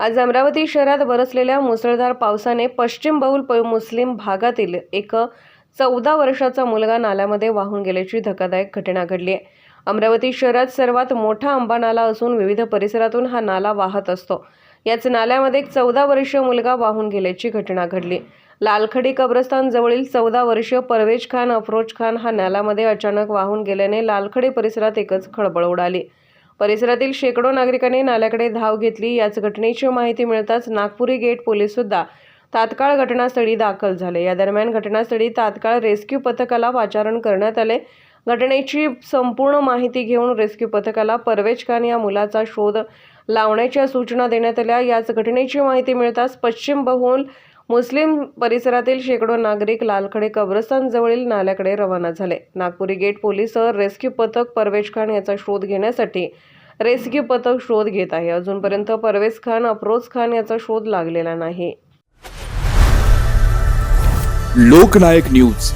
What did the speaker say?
आज अमरावती शहरात बरसलेल्या मुसळधार पावसाने पश्चिम बहुल प मुस्लिम भागातील एक चौदा वर्षाचा मुलगा नाल्यामध्ये वाहून गेल्याची धक्कादायक घटना घडली आहे. अमरावती शहरात सर्वात मोठा आंबा नाला असून विविध परिसरातून हा नाला वाहत असतो. याच नाल्यामध्ये एक चौदा वर्षीय मुलगा वाहून गेल्याची घटना घडली. लालखडी कब्रस्तान जवळील चौदा वर्षीय परवेज खान अफरोज खान हा नाल्यामध्ये अचानक वाहून गेल्याने लालखडी परिसरात एकच खळबळ उडाली. परिसरातील शेकडो नागरिकांनी नाल्याकडे धाव घेतली. याच घटनेची माहिती मिळताच नागपुरी गेट पोलीस सुद्धा तात्काळ घटनास्थळी दाखल झाले. या दरम्यान घटनास्थळी तात्काळ रेस्क्यू पथकाला पाचारण करण्यात आले. घटनेची संपूर्ण माहिती घेऊन रेस्क्यू पथकाला परवेज खान या मुलाचा शोध लावण्याच्या सूचना देण्यात आल्या. याच घटनेची माहिती मिळताच पश्चिम बहुल मुस्लिम परिसरातील शेकडो नागरिक लालखडे कब्रस्तानजवळील नाल्याकडे रवाना झाले. नागपुरी गेट पोलीस रेस्क्यू पथक परवेज खान याचा शोध घेण्यासाठी रेस्क्यू पथक शोध घेत आहे. अजूनपर्यंत परवेज खान अफरोज खान याचा शोध लागलेला नाही. लोकनायक न्यूज.